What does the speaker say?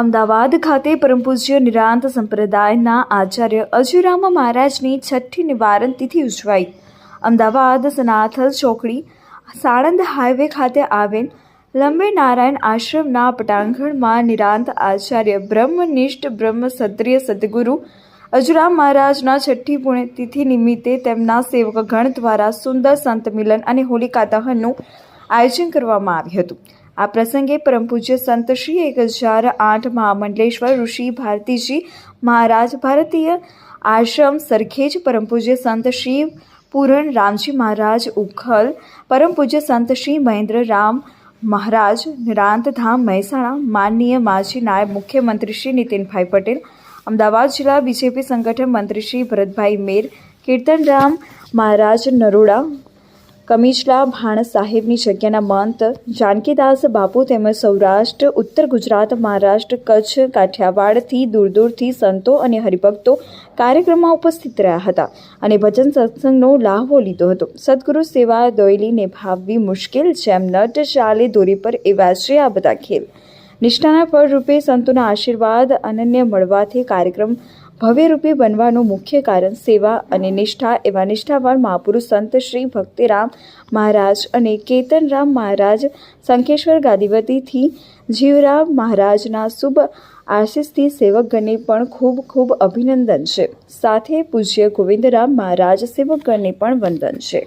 અમદાવાદ ખાતે પરમ પૂજ્ય નિરાંત સંપ્રદાયના આચાર્ય અજુરામ મહારાજની છઠ્ઠી નિવારણ તિથિ ઉજવાઈ. અમદાવાદ સનાથલ ચોકડી સાણંદ હાઈવે ખાતે આવેલ લંબે નારાયણ આશ્રમના પટાંગણમાં નિરાંત આચાર્ય બ્રહ્મનિષ્ઠ બ્રહ્મ ક્ષત્રિય સદગુરુ અજુરામ મહારાજના છઠ્ઠી પુણ્યતિથિ નિમિત્તે તેમના સેવકગણ દ્વારા સુંદર સંત મિલન અને હોલિકા દહનનું આયોજન કરવામાં આવ્યું હતું. આ પ્રસંગે પરમ પૂજ્ય સંત શ્રી એક હજાર આઠ મહામંડલેશ્વર ઋષિ ભારતીજી મહારાજ ભારતીય આશ્રમ સરખેજ પરમ પૂજ્ય સંત શ્રી પૂરણ રામજી મહારાજ ઉખલ, પરમ પૂજ્ય સંત શ્રી મહેન્દ્ર રામ મહારાજ નિરાંતધામ મહેસાણા, માનનીય માજી નાયબ મુખ્યમંત્રી શ્રી નીતિનભાઈ પટેલ, અમદાવાદ જિલ્લા બીજેપી સંગઠન મંત્રી શ્રી ભરતભાઈ મેર, કીર્તનરામ મહારાજ નરોડા કમિજલા ભાણ સાહેબની જગ્યાના મંત જાનકીદાસ બાપુ તેમજ સૌરાષ્ટ્ર, ઉત્તર ગુજરાત, મહારાષ્ટ્ર, કચ્છ, કાઠિયાવાડથી દૂર દૂરથી સંતો અને હરિભક્તો કાર્યક્રમમાં ઉપસ્થિત રહ્યા હતા અને ભજન સત્સંગનો લાહવો લીધો હતો. સદગુરુ સેવા દોયલી નિભાવવી મુશ્કેલ જેમ નટ ચાલે દોરી પર એવા છે આ બધા ખેલ. નિષ્ઠાના ફળ રૂપે સંતોના આશીર્વાદ અનન્ય મળવાથી કાર્યક્રમ ભવ્યરૂપે બનવાનું મુખ્ય કારણ સેવા અને નિષ્ઠા એવા નિષ્ઠાવાન મહાપુરુષ સંત શ્રી ભક્તિરામ મહારાજ અને કેતનરામ મહારાજ શંખેશ્વર ગાદીવતીથી જીવરામ મહારાજના શુભ આશીષથી સેવકગણને પણ ખૂબ ખૂબ અભિનંદન છે. સાથે પૂજ્ય ગોવિંદરામ મહારાજ સેવકગણને પણ વંદન છે.